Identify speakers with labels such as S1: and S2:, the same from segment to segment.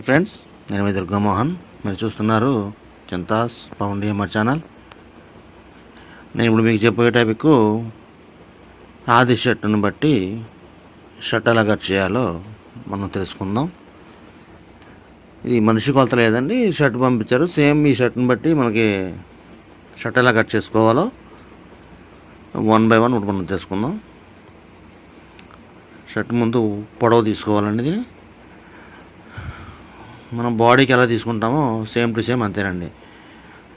S1: Hi friends నేను మీ దుర్గామోహన్ మీరు చూస్తున్నారు చింతాస్ పవన్ డిఎంఆర్ ఛానల్. నేను ఇప్పుడు మీకు చెప్పే టాపిక్ ఆది షర్టును బట్టి షర్ట్ ఎలా కట్ చేయాలో మనం తెలుసుకుందాం. ఇది మనిషి కొలత లేదండి షర్ట్ పంపించారు. సేమ్ ఈ షర్ట్ని బట్టి మనకి షర్ట్ ఎలా కట్ చేసుకోవాలో వన్ బై వన్ ఇప్పుడు మనం తెలుసుకుందాం. షర్ట్ ముందు పొడవు తీసుకోవాలండి ఇది మనం బాడీకి ఎలా తీసుకుంటామో సేమ్ టు సేమ్ అంతేనండి.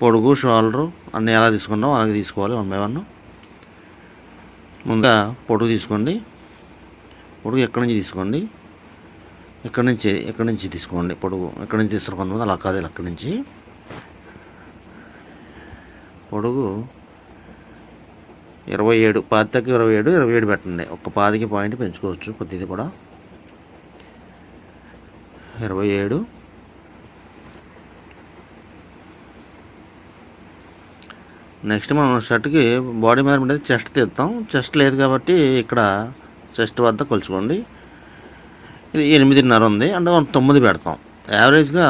S1: పొడుగు షోల్డరు అన్నీ ఎలా తీసుకుంటామో అలాగే తీసుకోవాలి వన్ బై వన్. ముందుగా పొడుగు తీసుకోండి. పొడుగు ఎక్కడి నుంచి తీసుకోండి? ఎక్కడి నుంచి ఎక్కడి నుంచి తీసుకోండి పొడుగు? ఎక్కడి నుంచి తీస్తారు కొంతమంది? అలా కాదు అక్కడి నుంచి. పొడుగు ఇరవై ఏడు పాతికి ఇరవై ఏడు ఇరవై ఏడు పెట్టండి. ఒక్క పాతికి పాయింట్ పెంచుకోవచ్చు ప్రతిదీ కూడా. ఇరవై ఏడు నెక్స్ట్ మనం షర్ట్కి బాడీ మెజర్మెంట్ అయితే చెస్ట్ తీస్తాం చెస్ట్ లేదు కాబట్టి ఇక్కడ చెస్ట్ వద్ద కొలుచుకోండి. ఇది ఎనిమిదిన్నర ఉంది. అంటే మనం తొమ్మిది పెడతాం. యావరేజ్గా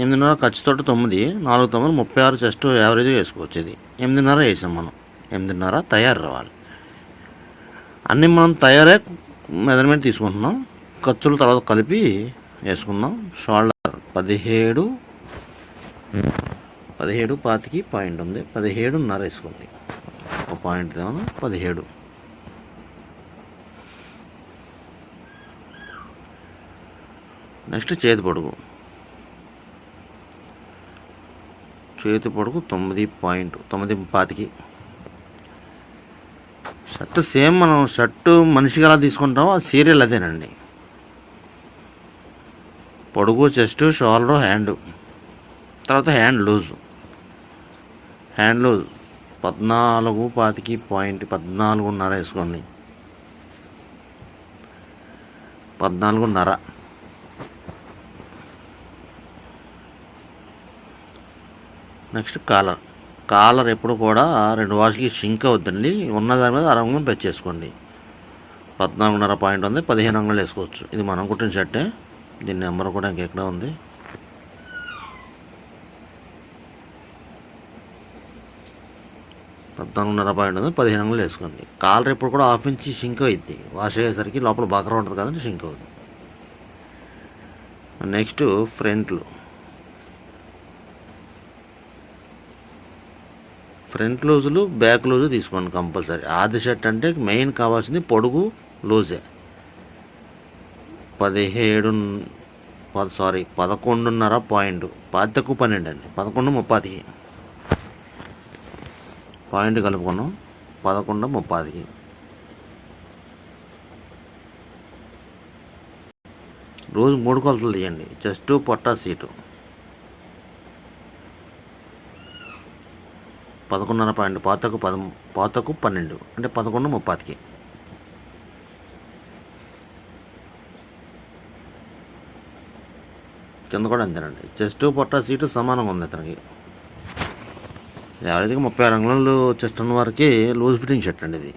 S1: ఎనిమిదిన్నర ఖర్చుతోటి తొమ్మిది నాలుగు తొమ్మిది ముప్పై ఆరు చెస్ట్ యావరేజ్గా వేసుకోవచ్చు ఇది. ఎనిమిదిన్నర వేసాం మనం. ఎనిమిదిన్నర తయారు రావాలి అన్నీ మనం తయారే మెజర్మెంట్ తీసుకుంటున్నాం. ఖర్చుల తర్వాత కలిపి వేసుకుందాం. షోల్డర్ పదిహేడు. పదిహేడు పాతికి పాయింట్ ఉంది. పదిహేడున్నర వేసుకోండి. ఒక పాయింట్ ఏమన్నా పదిహేడు. నెక్స్ట్ చేతి పొడుగు. చేతి పొడుగు తొమ్మిది పాయింట్ తొమ్మిది పాతికి. షర్ట్ సేమ్ మనం షర్టు మనిషికి ఎలా తీసుకుంటామో ఆ సీరియల్ అదేనండి. పొడుగు చెస్ట్ షోల్డర్ హ్యాండ్. తర్వాత హ్యాండ్ లూజ్. హ్యాండ్లు పద్నాలుగు పాతికి పాయింట్ పద్నాలుగున్నర వేసుకోండి. పద్నాలుగున్నర. Next caller. కాలర్ ఎప్పుడు కూడా రెండు వాష్కి షింక్ అవుతుందండి. ఉన్న దాని మీద అరంగం పెంచేసుకోండి పద్నాలుగున్నర పాయింట్ ఉంది పదిహేను అంగుళాలు వేసుకోవచ్చు. ఇది మనం కుట్టిన షర్టే. దీని నెంబర్ కూడా ఇంకెక్కడ ఉంది? పద్నాలుగున్నర పాయింట్ ఉంది పదిహేను అంగులు వేసుకోండి. కాలర్ ఇప్పుడు కూడా హాఫ్ ఇంచి షింక్ అవుద్ది. వాష్ అయ్యేసరికి లోపల బకర ఉంటుంది కదండి షింక్ అవుతుంది నెక్స్ట్ ఫ్రంట్లు. ఫ్రంట్ లూజులు బ్యాక్ లూజు తీసుకోండి కంపల్సరీ. ఆది షర్ట్ అంటే మెయిన్ కావాల్సింది పొడుగు లూజే. పదిహేడు పద సారీ పదకొండున్నర పాయింట్ పాతికు పన్నెండు అండి. పదకొండు ముప్పాతికి పాయింట్ కలుపుకున్నాం. పదకొండు ముప్పాదికి రోజు మూడు కొలతలు తీయండి. చెస్ట్ పొట్ట సీటు. పదకొండున్నర పాయింట్ పాతకు పద పాతకు పన్నెండు. అంటే పదకొండు ముప్పాతికి కింద కూడా అంతేనండి. చెస్ట్ పొట్ట సీటు సమానంగా ఉంది అతనికి యావరేజ్గా ముప్పై ఆరు అంగుళాలు చెస్ట్ ఉన్న వారికి లూజ్ ఫిట్టింగ్ షర్ట్ అండి ఇది.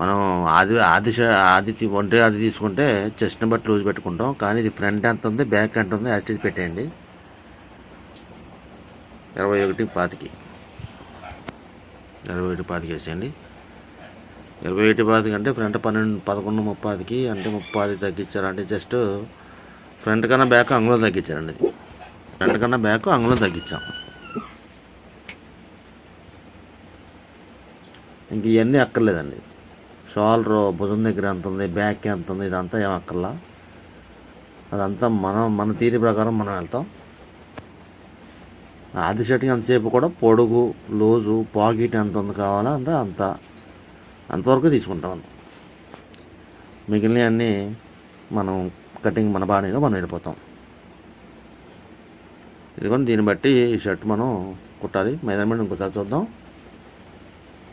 S1: మనం ఆది ఆది ఆది ఒంటే ఆది తీసుకుంటే చెస్ట్ని బట్టి లూజ్ పెట్టుకుంటాం. కానీ ఇది ఫ్రంట్ ఎంత ఉంది బ్యాక్ ఎంత ఉంది యాక్టివ్ పెట్టేయండి. ఇరవై ఒకటి పాతికి. ఇరవై ఒకటి పాతికి వేసేయండి. ఇరవై ఒకటి పాతికి అంటే ఫ్రంట్ పన్నెండు పదకొండు ముప్పాదికి అంటే ముప్పాది తగ్గించారంటే జస్ట్ ఫ్రంట్ కన్నా బ్యాక్ అంగుళం తగ్గించారండి ఇది. ఫ్రంట్ కన్నా బ్యాక్ అంగుళం తగ్గించాం. ఇంక ఇవన్నీ అక్కర్లేదండి. షోల్డర్ భుజం దగ్గర ఎంత ఉంది బ్యాక్ ఎంత ఉంది ఇదంతా ఏం అక్కర్లా. అదంతా మనం మన తీరి ప్రకారం మనం వెళ్తాం. ఆది షర్ట్కి అంతసేపు కూడా పొడుగు లూజు పాకెట్ ఎంత ఉంది కావాలా అంత అంత అంతవరకు తీసుకుంటాం మిగిలినవన్నీ మనం కటింగ్ మన బాడీలో మనం వెళ్ళిపోతాం. ఇదిగోండి దీన్ని బట్టి ఈ షర్ట్ మనం కుట్టాలి. మెజర్మెంట్ ఇంకోసారి చూద్దాం.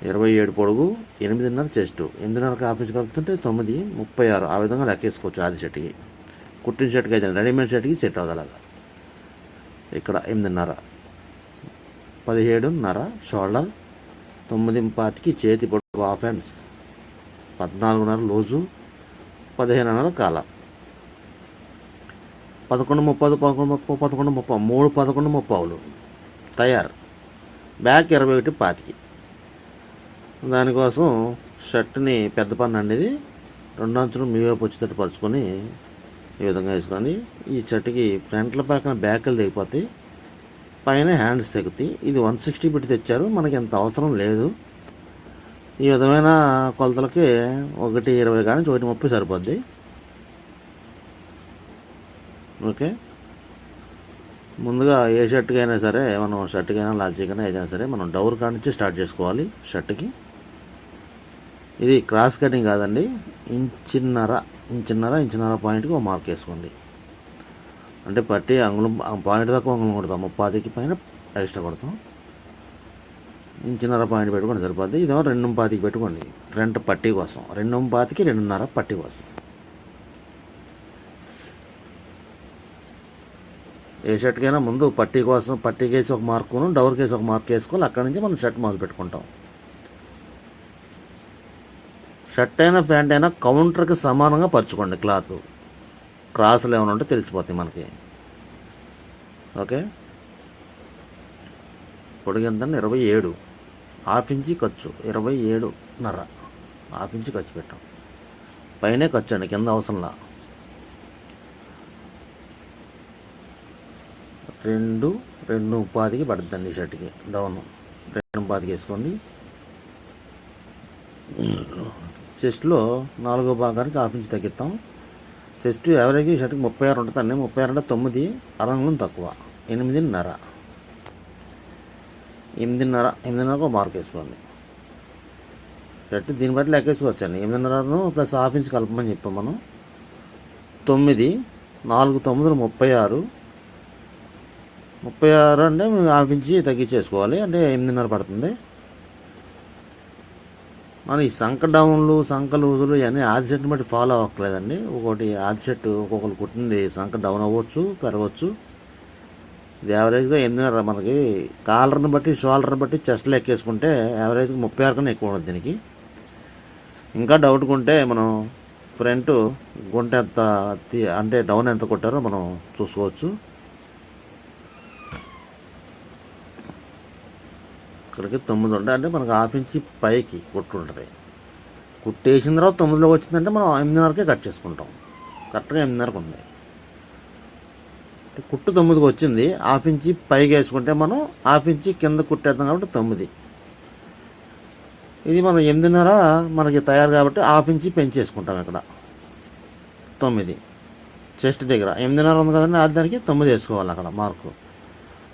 S1: ఇరవై ఏడు పొడుగు ఎనిమిదిన్నర చెస్ట్. ఎనిమిదిన్నరకు ఆఫీస్ కలుపుతుంటే తొమ్మిది ముప్పై ఆరు. ఆ విధంగా లెక్కేసుకోవచ్చు ఆది షర్ట్కి. కుట్టిన షర్ట్కి అయితే రెడీమేడ్ షర్ట్కి సెట్ అవుతుంది అలాగా. ఇక్కడ ఎనిమిదిన్నర. పదిహేడున్నర షోల్డర్. తొమ్మిది పాటికి చేతి పొడుగు హాఫ్ హ్యాండ్స్. పద్నాలుగున్నర లూజు. పదిహేనున్నర కాల. పదకొండు ముప్పది పదకొండు ముప్పై పదకొండు ముప్పై మూడు పదకొండు ముప్పావులు తయారు. బ్యాక్ ఇరవై ఒకటి పాతికి. దానికోసం షర్ట్ని పెద్ద పన్ను అనేది రెండు అంచులు మీ వైపు వచ్చేటట్టు పరుచుకొని ఈ విధంగా వేసుకొని ఈ షర్ట్కి ఫ్రంట్ల పక్కన బ్యాక్లు దిగిపోతాయి పైన హ్యాండ్స్ తెగుతాయి. ఇది వన్ సిక్స్టీ పెట్టి తెచ్చారు. మనకి ఎంత అవసరం లేదు. ఈ విధమైన కొలతలకి ఒకటి ఇరవై కానీ ఒకటి ముప్పై సరిపోద్ది. ఓకే. ముందుగా ఏ షర్ట్కి అయినా సరే మనం షర్ట్కైనా అయినా అయినా ఏదైనా సరే మనం డౌర్ కాడ నుంచి స్టార్ట్ చేసుకోవాలి షర్ట్కి. ఇది క్రాస్ కటింగ్ కాదండి ఇంచిన్నర ఇంచిన్నర ఇంచిన్నర పాయింట్కి ఒక మార్క్ వేసుకోండి. అంటే పట్టి అంగుళం పాయింట్ దాకా అంగుళం కొడతాం ముప్పాతికి పైన ఎక్స్ట్రా కొడతాం. ఇంచిన్నర పాయింట్ పెట్టుకోండి సరిపోద్ది ఇదేమో రెండు పాతికి పెట్టుకోండి ఫ్రంట్ పట్టీ కోసం. రెండు పాతికి రెండున్నర పట్టి కోసం. ఏ షర్ట్కైనా ముందు పట్టీ కోసం పట్టీ కేసి ఒక మార్కును డౌర్ కేసి ఒక మార్క్ వేసుకొని అక్కడి నుంచి మనం షర్ట్ మొదలు పెట్టుకుంటాం. షర్ట్ అయినా ప్యాంట్ అయినా కౌంటర్కి సమానంగా పరుచుకోండి క్లాత్. క్రాసులు ఏమైనా ఉంటే తెలిసిపోతాయి మనకి. ఓకే? పొడుగు ఎంత ఇరవై ఏడు. హాఫ్ ఇంచి ఖర్చు. ఇరవై ఏడున్నర. హాఫ్ ఇంచి ఖర్చు పెట్టాం. పైనే ఖర్చు అండి కింద అవసరంలా. రెండు రెండు ఉపాధికి పడుతుందండి ఈ షర్ట్కి. డౌన్. రెండు ఉపాధికి వేసుకోండి. చెస్ట్లో నాలుగో భాగానికి హాఫ్ ఇంచ్ తగ్గిస్తాం. చెస్ట్ యావరేజ్ షర్ట్కి ముప్పై ఆరు ఉంటుందండి ముప్పై ఆరు అంటే తొమ్మిది అరంగులం తక్కువ. ఎనిమిదిన్నర. ఎనిమిదిన్నర ఎనిమిదిన్నరకు మార్క్ వేసుకోండి. షర్ట్ దీన్ని బట్టి లెక్కేసుకోవచ్చండి ఎనిమిదిన్నరను ప్లస్ హాఫ్ ఇంచ్ కలపమని చెప్పాం మనం. తొమ్మిది నాలుగు తొమ్మిదిలు ముప్పై ఆరు. ముప్పై ఆరు అంటే మేము ఆపించి తగ్గించేసుకోవాలి. అంటే ఎనిమిదిన్నర పడుతుంది. మన ఈ సంక డౌన్లు సంక లూజులు ఇవన్నీ ఆది సెట్ని బట్టి ఫాలో అవ్వట్లేదండి ఒకటి ఆది సెట్ ఒక్కొక్కరు కుట్టింది సంక డౌన్ అవ్వచ్చు పెరగవచ్చు. ఇది యావరేజ్గా ఎనిమిదిన్నర మనకి కాలర్ని బట్టి షోల్డర్ని బట్టి చెస్ట్లు ఎక్కేసుకుంటే యావరేజ్గా ముప్పై ఆరు కన్నా ఎక్కువ ఉండదు దీనికి. ఇంకా డౌట్గా ఉంటే మనం ఫ్రంట్ గుంట ఎంత అంటే డౌన్ ఎంత కొట్టారో మనం చూసుకోవచ్చు. ఇక్కడికి తొమ్మిది ఉంటాయి అంటే మనకు హాఫ్ ఇంచి పైకి కుట్టు ఉంటుంది కుట్టేసిన తర్వాత తొమ్మిదిలోకి వచ్చిందంటే మనం ఎనిమిదిన్నరకే కట్ చేసుకుంటాం. కరెక్ట్గా ఎనిమిదిన్నరకు ఉంది. కుట్టు తొమ్మిదికి వచ్చింది హాఫ్ ఇంచి పైకి వేసుకుంటే మనం హాఫ్ ఇంచి కింద కుట్టేద్దాం కాబట్టి తొమ్మిది. ఇది మనం ఎనిమిదిన్నర మనకి తయారు కాబట్టి హాఫ్ ఇంచి పెంచేసుకుంటాం ఇక్కడ. తొమ్మిది. చెస్ట్ దగ్గర. ఎనిమిదిన్నర ఉంది కదండి అది దానికి తొమ్మిది వేసుకోవాలి అక్కడ మార్కు.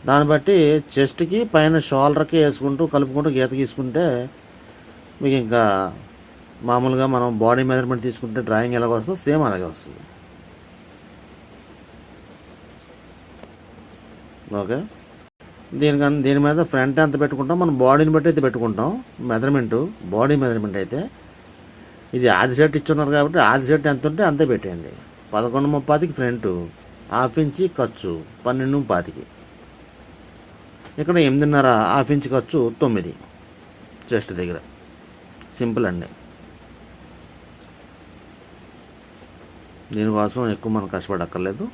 S1: దాన్ని బట్టి చెస్ట్కి పైన షోల్డర్కి వేసుకుంటూ కలుపుకుంటూ గీత గీసుకుంటే మీకు ఇంకా మామూలుగా మనం బాడీ మెజర్మెంట్ తీసుకుంటే డ్రాయింగ్ ఎలాగ వస్తుందో సేమ్ అలాగే వస్తుంది. ఓకే? దీనికన్నా దీని మీద ఫ్రంట్ ఎంత పెట్టుకుంటాం? మనం బాడీని బట్టి అయితే పెట్టుకుంటాం. మెజర్మెంటు బాడీ మెజర్మెంట్ అయితే. ఇది ఆది షర్ట్ ఇచ్చున్నారు కాబట్టి ఆది షర్ట్ ఎంత ఉంటే అంతే పెట్టేయండి. పదకొండు ముప్పాతికి ఫ్రంట్ హాఫ్ ఇంచి ఖర్చు పన్నెండు పాతికి ఇక్కడ ఎనిమిదిన్నర హాఫ్ ఇంచ్ ఖర్చు తొమ్మిది చెస్ట్ దగ్గర. సింపుల్ అండి. దీనికోసం ఎక్కువ మనం కష్టపడక్కర్లేదు.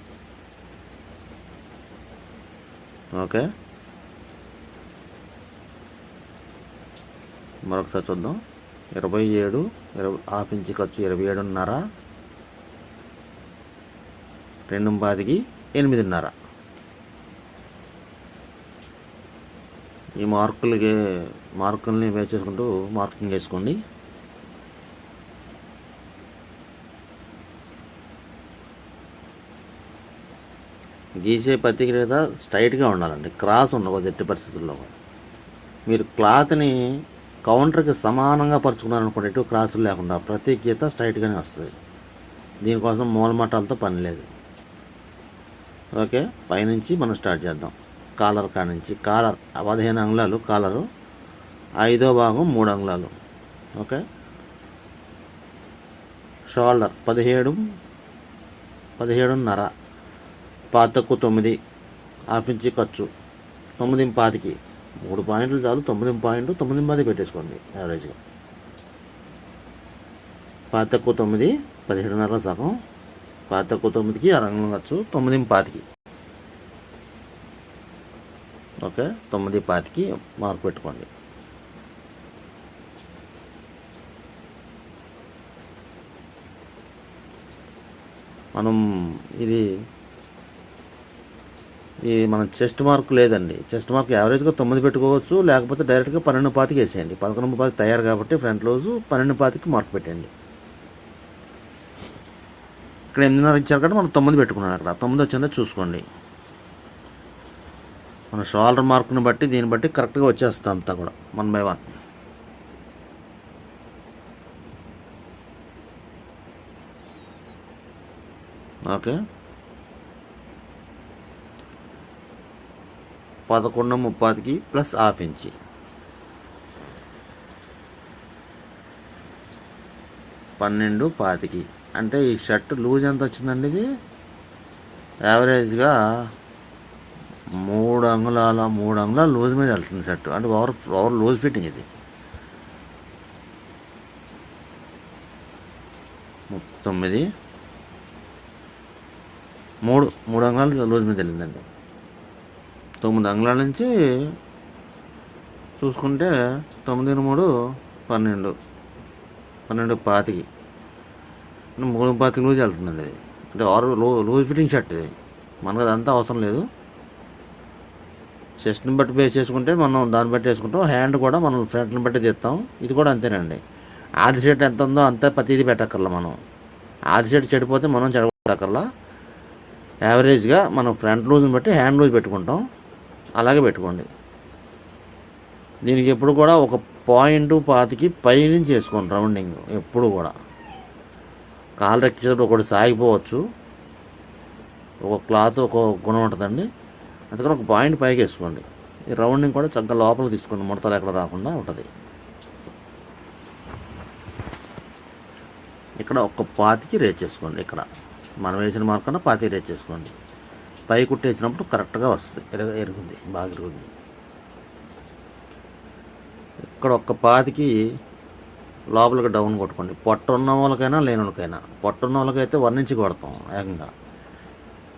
S1: ఓకే. మరొకసారి చూద్దాం. ఇరవై ఏడు ఇరవై హాఫ్ ఇంచ్ ఖర్చు ఇరవై ఏడున్నర. రెండు పాతికి ఎనిమిదిన్నర. ఈ మార్కులకి మార్కుల్ని వే చేసుకుంటూ మార్కింగ్ వేసుకోండి గీసే పత్తికి లేదా స్ట్రైట్గా ఉండాలండి. క్రాస్ ఉండకూడదు ఎట్టి పరిస్థితుల్లో. మీరు క్లాత్ని కౌంటర్కి సమానంగా పరుచుకున్నారనుకోండి ఎటు క్రాసులు లేకుండా ప్రతి గీత స్ట్రైట్గానే వస్తుంది. దీనికోసం మూలమటాలతో పని లేదు. ఓకే పైనుంచి మనం స్టార్ట్ చేద్దాం. కాలర్ కాడ నుంచి కాలర్ పదిహేను అంగుళాలు కాలరు ఐదో భాగం మూడు అంగుళాలు. ఓకే? షోల్డర్ పదిహేడు పదిహేడున్నర పాతకు తొమ్మిది హాఫ్ ఇంచి ఖర్చు. తొమ్మిది పాతికి. మూడు పాయింట్లు చాలు తొమ్మిది పాయింట్ తొమ్మిది పది పెట్టేసుకోండి యావరేజ్గా. పాతకు తొమ్మిది పదిహేడున్నర సగం. పాతకు తొమ్మిదికి అరంగం ఖర్చు తొమ్మిది పాతికి. ఓకే? తొమ్మిది పాతికి మార్క్ పెట్టుకోండి. మనం ఇది ఈ మన చెస్ట్ మార్క్ లేదండి. చెస్ట్ మార్క్ యావరేజ్గా తొమ్మిది పెట్టుకోవచ్చు లేకపోతే డైరెక్ట్గా పన్నెండు పాతికి వేసేయండి. పదకొండు పాతికి తయారు కాబట్టి ఫ్రంట్ రోజు పన్నెండు పాతికి మార్క్ పెట్టండి. ఇక్కడ ఎనిమిదిన్నర ఇచ్చారు కాబట్టి మనం తొమ్మిది పెట్టుకున్నాను అక్కడ. తొమ్మిది వచ్చిందో చూసుకోండి. మన షోల్డర్ మార్క్ని బట్టి దీన్ని బట్టి కరెక్ట్గా వచ్చేస్తుంది అంతా కూడా వన్ బై వన్. ఓకే. పదకొండు ముప్పైకి ప్లస్ హాఫ్ ఇంచి. పన్నెండు పాతికి. అంటే ఈ షర్ట్ లూజ్ ఎంత వచ్చిందండి ఇది? యావరేజ్గా మూడు అంగుళాల మూడు అంగుళాల లూజ్ మీద వెళ్తుంది షర్ట్. అంటే ఓవర్ ఓవర్ లూజ్ ఫిట్టింగ్ ఇది. తొమ్మిది. మూడు మూడు అంగుళాలు లూజ్ మీద వెళ్ళిందండి. తొమ్మిది అంగుళాల నుంచి చూసుకుంటే తొమ్మిది మూడు పన్నెండు. పన్నెండు పాతికి. మూడు పాతికి లూజ్ వెళ్తుందండి ఇది అంటే ఆరు లో లూజ్ ఫిట్టింగ్ షర్ట్ ఇది. మనకు అదంతా అవసరం లేదు. చెస్ట్ని బట్టి బేస్ చేసుకుంటే మనం దాన్ని బట్టి వేసుకుంటాం. హ్యాండ్ కూడా మనం ఫ్రంట్ని బట్టి తీస్తాం. ఇది కూడా అంతేనండి. ఆది షర్ట్ ఎంత ఉందో అంత ప్రతిదీ పెట్టక్కర్లా మనం. ఆది షర్ట్ చెడిపోతే మనం చెడగొట్టక్కర్లా. యావరేజ్గా మనం ఫ్రంట్ లూజ్ని బట్టి హ్యాండ్ లూజ్ పెట్టుకుంటాం. అలాగే పెట్టుకోండి. దీనికి ఎప్పుడు కూడా ఒక పాయింట్ పాతికి పై నుంచి వేసుకోండి రౌండింగ్. ఎప్పుడు కూడా. కాలు రెక్కేటప్పుడు ఒకటి సాగిపోవచ్చు. ఒక క్లాత్ ఒక గుణం ఉంటుందండి. అందుకని ఒక పాయింట్ పైకి వేసుకోండి. ఈ రౌండింగ్ కూడా చక్కగా లోపలికి తీసుకోండి. ముడతలు ఎక్కడ రాకుండా ఉంటుంది. ఇక్కడ ఒక పాతికి రేట్ చేసుకోండి ఇక్కడ. మనం వేసిన మార్కన్నా పాతికి రేట్ చేసుకోండి. పై కుట్టేసినప్పుడు కరెక్ట్గా వస్తుంది. ఎరగ ఎరుగుంది. బాగా ఎరుగుంది. ఇక్కడ ఒక్క పాతికి లోపలికి డౌన్ కొట్టుకోండి. పొట్ట ఉన్న వాళ్ళకైనా లేని వాళ్ళకైనా. పొట్ట ఉన్న వాళ్ళకైతే వన్ కొడతాం ఏకంగా.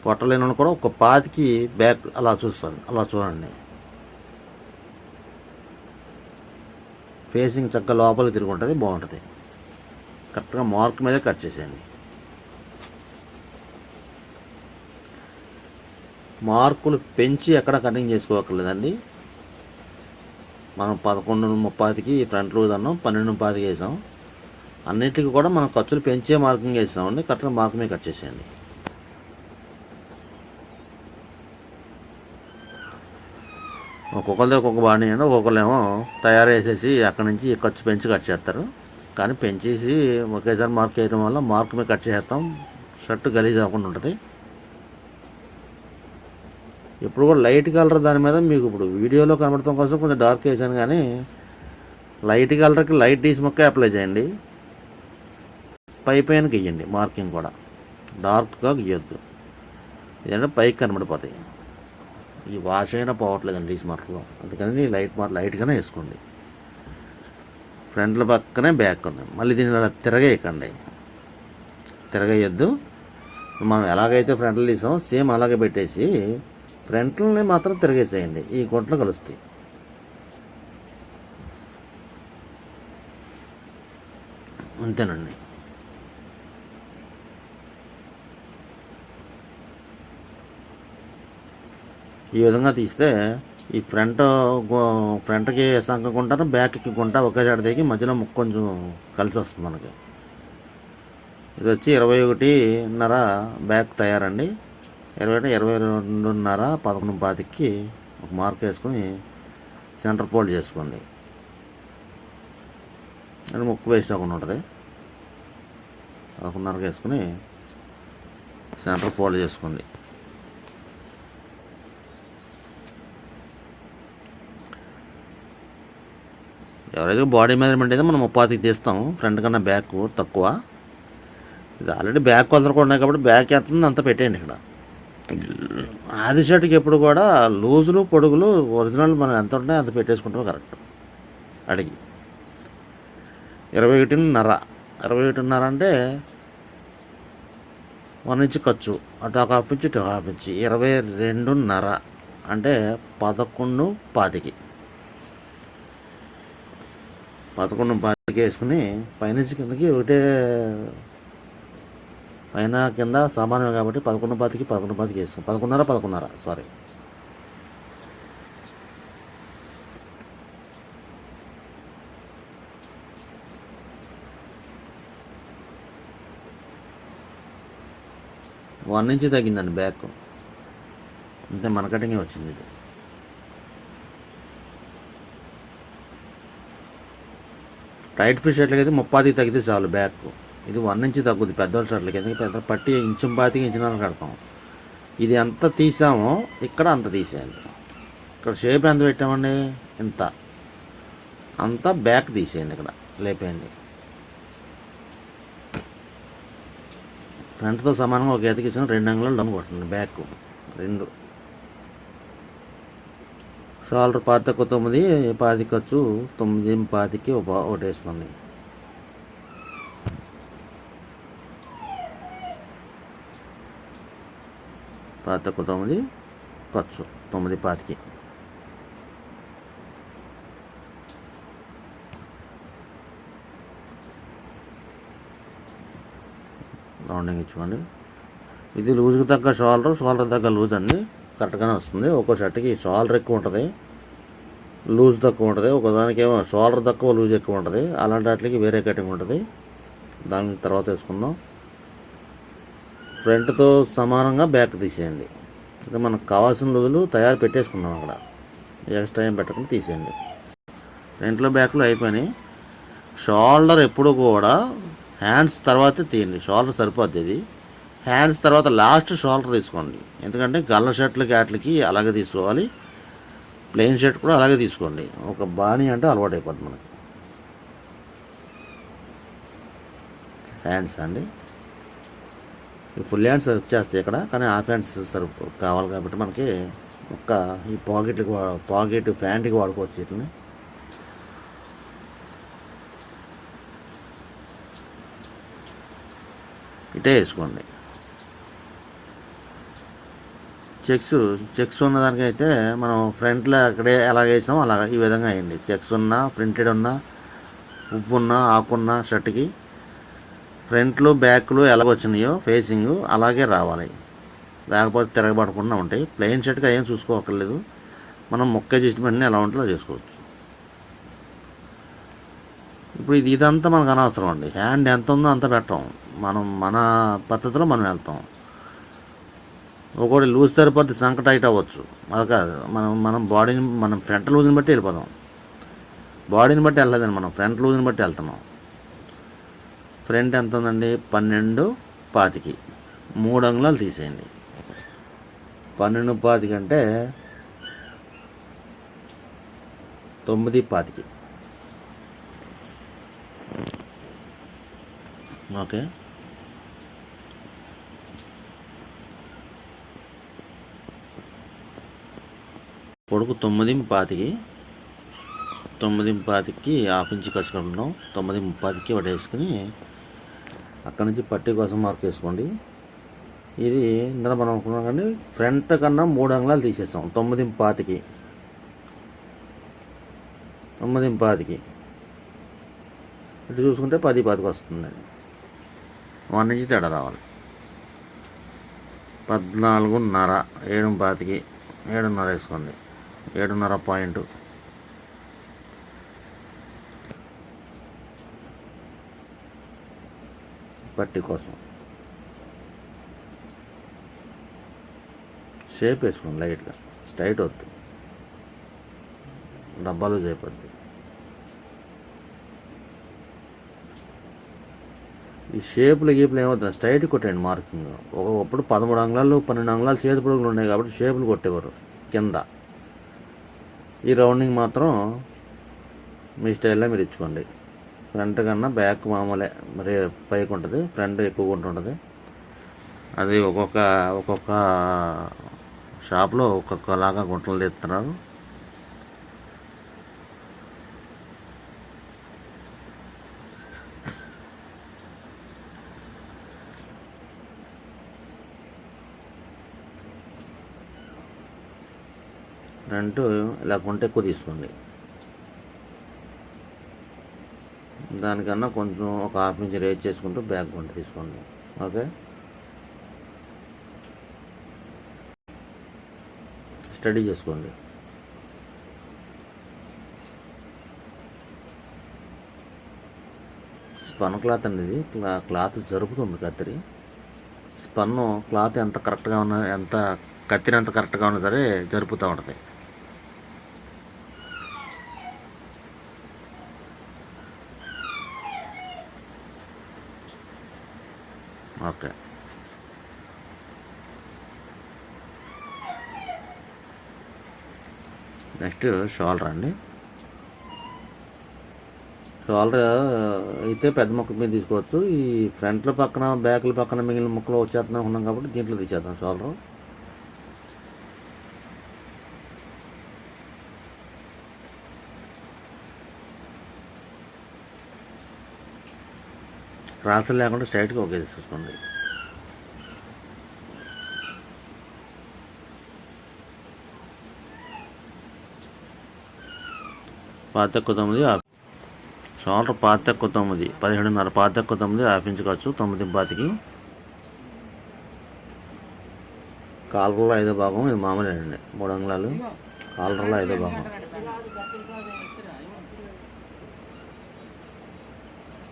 S1: పొట్టలేనని కూడా ఒక పాతికి బ్యాక్ అలా చూస్తాను. అలా చూడండి. ఫేసింగ్ చక్కగా లోపలికి తిరిగి ఉంటుంది బాగుంటుంది. కరెక్ట్గా మార్క్ మీదే కట్ చేసేయండి. మార్కులు పెంచి ఎక్కడ కటింగ్ చేసుకోవక్కర్లేదండి మనం పదకొండు ముప్పాతికి ఫ్రంట్ లూజ్ అన్నాం పన్నెండు ముప్పాతికి వేసాం. అన్నిటికీ కూడా మనం ఖర్చులు పెంచే మార్కింగ్ వేసామండి కరెక్ట్గా మార్క్ మీద కట్ చేసేయండి. ఒక్కొక్కరిది ఒక్కొక్క బాణీ అని ఒక్కొక్కరేమో తయారు చేసేసి అక్కడి నుంచి ఖర్చు పెంచి కట్ చేస్తారు. కానీ పెంచేసి ఒకేసారి మార్క్ వేయడం వల్ల మార్క్ మీద కట్ చేస్తాం. షర్ట్ గలీజ్ అవ్వకుండా ఉంటుంది. ఇప్పుడు కూడా లైట్ కలర్ దాని మీద మీకు ఇప్పుడు వీడియోలో కనబడటం కోసం కొంచెం డార్క్ వేసాను కానీ లైట్ కలర్కి లైట్ డీస్ మొక్క అప్లై చేయండి. పై పైన గీయండి మార్కింగ్ కూడా. డార్క్గా గీయొద్దు. ఇదంటే పైకి కనబడిపోతాయి. ఈ వాష్ అయినా పోవట్లేదండి ఈ మార్క్లో అందుకని లైట్ మార్ లైట్గానే వేసుకోండి. ఫ్రంట్ల పక్కనే బ్యాక్ ఉంది. మళ్ళీ దీన్ని అలా తిరగేయకండి. తిరగేయద్దు. మనం ఎలాగైతే ఫ్రంట్లు తీసామో సేమ్ అలాగే పెట్టేసి ఫ్రంట్లని మాత్రం తిరగేసేయండి. ఈ గుంటలు కలుస్తాయి. అంతేనండి. ఈ విధంగా తీస్తే ఈ ఫ్రంట్ ఫ్రంట్కి సంఖ గుంటను బ్యాక్కి గుంట ఒకే జాడ దిగి మధ్యలో ముక్కు కొంచెం కలిసి వస్తుంది మనకి. ఇది వచ్చి ఇరవై ఒకటిన్నర బ్యాక్ తయారండి. ఇరవై ఒకటి ఇరవై రెండున్నర పదకొండు పాతికి ఒక మార్క్ వేసుకొని సెంటర్ ఫోల్డ్ చేసుకోండి. అది ముక్కు వేస్ట్ అవ్వకుండా ఉంటుంది. పదకొండున్నరకు వేసుకొని సెంటర్ ఫోల్డ్ చేసుకోండి. ఎవరైతే బాడీ మెజర్మెంట్ అయితే మనం ముప్పాతికి తీస్తాం. ఫ్రంట్ కన్నా బ్యాక్ తక్కువ. ఇది ఆల్రెడీ బ్యాక్ కొలతలు కూడా ఉన్నాయి కాబట్టి బ్యాక్ ఎత్తుంది అంత పెట్టేయండి ఇక్కడ. ఆది షర్ట్కి ఎప్పుడు కూడా లూజులు పొడుగులు ఒరిజినల్ మనం ఎంత ఉంటాయో అంత పెట్టేసుకుంటాం కరెక్ట్. అడిగి. ఇరవై ఒకటిన్నర. ఇరవై ఒకటిన్నర అంటే వన్ ఇంచ్ ఖర్చు. అటు ఒక హాఫ్ ఇంచ్ ఇటు హాఫ్ ఇంచ్. ఇరవై రెండున్నర అంటే పదకొండు పాతికి. పదకొండు పాతికి వేసుకుని పైనుంచి కిందకి ఒకటే పైన కింద సమానమే కాబట్టి పదకొండు పాతికి పదకొండు పాతికి వేసుకుని పదకొండున్నర పదకొండున్నర సారీ వన్ నుంచి తగ్గిందండి బ్యాక్. అంతే మన కటింగే వచ్చింది ఇది. టైట్ ఫిష్ షర్ట్లకి అయితే తగ్గితే చాలు బ్యాక్. ఇది వన్ నుంచి తగ్గుద్ది పెద్దోళ్ళ షర్ట్లకి ఎందుకంటే పెద్ద పట్టి ఇంచం పాతికి ఇంచున్నర కడతాం. ఇది ఎంత తీసామో ఇక్కడ అంత తీసేయాలి. ఇక్కడ షేప్ ఎంత పెట్టామండి? ఇంత. అంతా బ్యాక్ తీసేయండి ఇక్కడ లేపేయండి. ఫ్రంట్తో సమానంగా ఒక ఎతికిచ్చిన రెండు అంగుళాలు డమ్ కొట్టండి బ్యాక్. రెండు. షోల్డర్ పాతి తొమ్మిది పాతి ఖర్చు తొమ్మిది పాతికి ఒక ఒకటి వేసుకోండి. పాతకు తొమ్మిది ఖర్చు తొమ్మిది పాతికి. రౌండింగ్ ఇచ్చుకోండి. ఇది లూజ్కి తగ్గ షోల్డర్ షోల్డర్ తగ్గ లూజ్ అండి. కరెక్ట్గానే వస్తుంది. ఒక్కో షర్ట్కి షోల్డర్ ఎక్కువ ఉంటుంది. లూజ్ తక్కువ ఉంటుంది. ఒకదానికి ఏమో షోల్డర్ తక్కువ లూజ్ ఎక్కువ ఉంటుంది. అలాంటి వాటికి వేరే కటింగ్ ఉంటుంది. దాని తర్వాత వేసుకుందాం. ఫ్రంట్తో సమానంగా బ్యాక్ తీసేయండి. ఇంకా మనకు కావాల్సిన రోజులు తయారు పెట్టేసుకున్నాం అక్కడ. ఎక్స్ట్రా ఏం పెట్టకుండా తీసేయండి. ఫ్రంట్లో బ్యాక్లో అయిపోయినాయి. షోల్డర్ ఎప్పుడు కూడా హ్యాండ్స్ తర్వాతే తీయండి. షోల్డర్ సరిపోద్ది ఇది హ్యాండ్స్ తర్వాత లాస్ట్ షోల్డర్ తీసుకోండి. ఎందుకంటే గల్ల షర్ట్లకి వాటికి అలాగే తీసుకోవాలి. ప్లెయిన్ షర్ట్ కూడా అలాగే తీసుకోండి. ఒక బాణీ అంటే అలవాటు అయిపోద్ది మనకి. హ్యాండ్స్ అండి. ఫుల్ హ్యాండ్స్ వచ్చేస్తాయి ఇక్కడ. కానీ హాఫ్ హ్యాండ్స్ సరిపో కావాలి కాబట్టి మనకి ఒక్క ఈ పాకెట్కి పాకెట్ ప్యాంట్కి వాడుకోవచ్చు వీటిని. ఇటే వేసుకోండి. చెక్స్ చెక్స్ ఉన్నదానికైతే మనం ఫ్రంట్లో అక్కడే ఎలా వేసామో అలా ఈ విధంగా వేయండి. చెక్స్ ఉన్న ప్రింటెడ్ ఉన్న ఉప్పు ఉన్న ఆకున్న షర్ట్కి ఫ్రంట్లు బ్యాక్లు ఎలా వచ్చినాయో ఫేసింగ్ అలాగే రావాలి. లేకపోతే తిరగబడకుండా ఉంటాయి. ప్లెయిన్ షర్ట్కి ఏం చూసుకోకర్లేదు మనం మొక్క అడ్జస్ట్మెంట్ని ఎలా ఉంటుందో చేసుకోవచ్చు. ఇప్పుడు ఇది ఇదంతా మనకు అనవసరం అండి. హ్యాండ్ ఎంత ఉందో అంత పెట్టం. మనం మన పద్ధతిలో మనం వెళ్తాం. ఒకటి లూజ్ సరిపోతే సంక టైట్ అవ్వచ్చు. అది కాదు మనం మనం బాడీని మనం ఫ్రంట్ లూజ్ని బట్టి వెళ్ళిపోదాం. బాడీని బట్టి వెళ్ళలేదండి మనం ఫ్రంట్ లూజ్ని బట్టి వెళ్తున్నాం. ఫ్రంట్ ఎంత ఉందండి? పన్నెండు పాతికి. మూడు అంగుళాలు తీసేయండి. పన్నెండు పాతికి అంటే తొమ్మిది పాతికి. ఓకే. పొడుగు తొమ్మిది పాతికి తొమ్మిది పాతికి హాఫ్ ఇంచ్ ఖర్చు కట్టుకున్నాం తొమ్మిది ముప్పాతికి ఒకటి వేసుకుని అక్కడి నుంచి పట్టీ కోసం మార్క్ వేసుకోండి ఇది ఇందులో మనం అనుకున్నాం కానీ ఫ్రంట్ కన్నా మూడు అంగుళాలు తీసేస్తాం. తొమ్మిది పాతికి తొమ్మిది పాతికి ఇటు చూసుకుంటే పది పాతికి వస్తుందండి వన్ నుంచి తేడా రావాలి. పద్నాలుగున్నర ఏడు పాతికి ఏడున్నర వేసుకోండి. ఏడున్నర పాయింట్. పట్టి కోసం. షేప్ వేసుకోండి లైట్గా. స్ట్రైట్ వద్దు. డబ్బాలు చేయవద్దు ఈ షేపులు గీపులు ఏమవుతుంది స్ట్రైట్ కొట్టండి మార్కింగ్. ఒకప్పుడు పదమూడు అంగుళాలు పన్నెండు అంగుళాలు చేతి పొడుగులు ఉన్నాయి కాబట్టి షేపులు కొట్టేవారు. కింద. ఈ రౌండింగ్ మాత్రం మీ స్టైల్లో మీరు ఇచ్చుకోండి. ఫ్రంట్ కన్నా బ్యాక్ మామూలే మరి పైకి ఉంటుంది ఫ్రంట్ ఎక్కువగా ఉంటుంటుంది. అది ఒక్కొక్క ఒక్కొక్క షాప్లో ఒక్కొక్కలాగా గుంటలు తీస్తున్నారు. ఫ్రంట్ ఇలా కొంటే ఎక్కువ తీసుకోండి. దానికన్నా కొంచెం ఒక హాఫ్ ఇంచ్ రేజ్ చేసుకుంటూ బ్యాక్ కొంట తీసుకోండి. ఓకే? స్టడీ చేసుకోండి. స్పన్ క్లాత్ అనేది క్లా క్లాత్ జరుపుతుంది కత్తిరి స్పన్ను క్లాత్ ఎంత కరెక్ట్గా ఉన్న ఎంత కత్తిరి ఎంత కరెక్ట్గా ఉన్నా సరే జరుపుతూ ఉంటుంది. ఓకే. నెక్స్ట్ షోల్డర్ అండి. షోల్డర్ అయితే పెద్ద ముక్క మీద తీసుకోవచ్చు. ఈ ఫ్రంట్లో పక్కన బ్యాక్ల పక్కన మిగిలిన ముక్కలు వచ్చేస్తున్నాం ఉన్నాం కాబట్టి దీంట్లో తీసేద్దాం షోల్డర్. క్రాసులు లేకుండా స్ట్రైట్గా ఒకే తీసుకోండి పాత తొమ్మిది షోల్డర్ పాత తొమ్మిది పదిహేడున్నర పాత తొమ్మిది హాఫ్ ఇంచ్ తొమ్మిది పాతికి కాలర్లో ఐదో భాగం ఇది మామూలు అండి. మూడు అంగుళాలు. కాలర్లో ఐదో భాగం.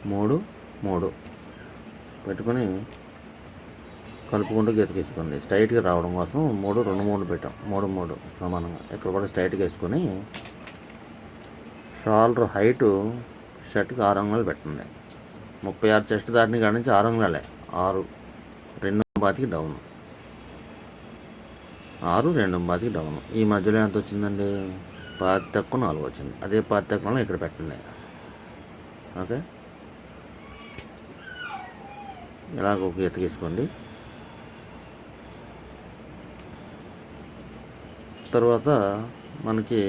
S1: మూడు మూడు. పెట్టుకొని కలుపుకుంటూ గీతకేసుకోండి స్ట్రైట్గా రావడం కోసం మూడు రెండు మూడు పెట్టాం. మూడు మూడు సమానంగా. ఇక్కడ కూడా స్ట్రైట్గా వేసుకొని షోల్డర్ హైటు షర్ట్కి ఆరు అంగుళాలు పెట్టండి ముప్పై ఆరు చెస్ట్ దాటిని కాడి నుంచి ఆరు అంగుళాలే. ఆరు రెండు బాతికి డౌన్. ఆరు రెండు బాతికి డౌన్. ఈ మధ్యలో ఎంత వచ్చిందండి? పాతి తక్కువ నాలుగు వచ్చింది. అదే పాతి తక్కువ ఇక్కడ పెట్టండి ఓకే? ఇలాగ ఒక గీత గీసుకోండి తర్వాత మనకి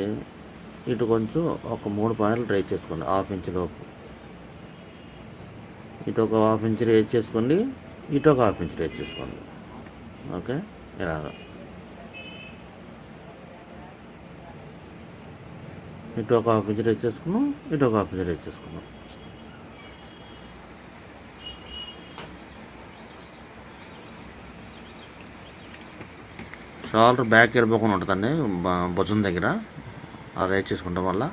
S1: ఇటు కొంచెం ఒక మూడు పాయింట్లు ట్రై చేసుకోండి హాఫ్ ఇంచ్ లోపు. ఇటు ఒక హాఫ్ ఇంచ్ రేజ్ చేసుకోండి ఇటు ఒక హాఫ్ ఇంచ్ రేజ్ చేసుకోండి. ఓకే? ఇలాగ. ఇటు ఒక హాఫ్ ఇంచ్ రేజ్ చేసుకున్నాం ఇటు ఒక హాఫ్ ఇంచ్ రేజ్ చేసుకున్నాం. షోల్డర్ బ్యాక్ వెళ్ళిపోకుండా ఉంటుందండి బ- భుజం దగ్గర. అది రైట్ వల్ల.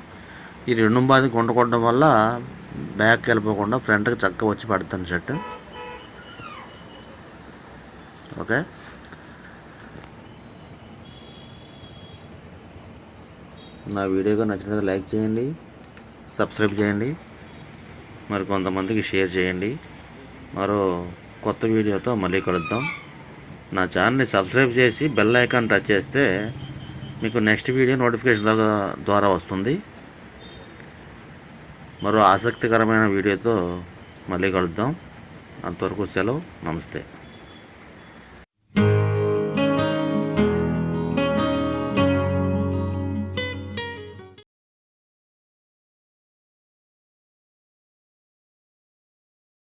S1: ఈ రెండు బాధకి వండుకోవడం వల్ల బ్యాక్ వెళ్ళిపోకుండా ఫ్రంట్కి చక్కగా వచ్చి పడుతుంది షర్ట్. ఓకే? నా వీడియోగా నచ్చినట్లయితే లైక్ చేయండి సబ్స్క్రైబ్ చేయండి మరి కొంతమందికి షేర్ చేయండి. మరో కొత్త వీడియోతో మళ్ళీ కలుద్దాం. నా ఛానల్ని సబ్స్క్రైబ్ చేసి బెల్ ఐకాన్ టచ్ చేస్తే మీకు నెక్స్ట్ వీడియో నోటిఫికేషన్ ద్వారా- ద్వారా వస్తుంది. మరో ఆసక్తికరమైన వీడియోతో మళ్ళీ కలుద్దాం. అంతవరకు సెలవు. నమస్తే.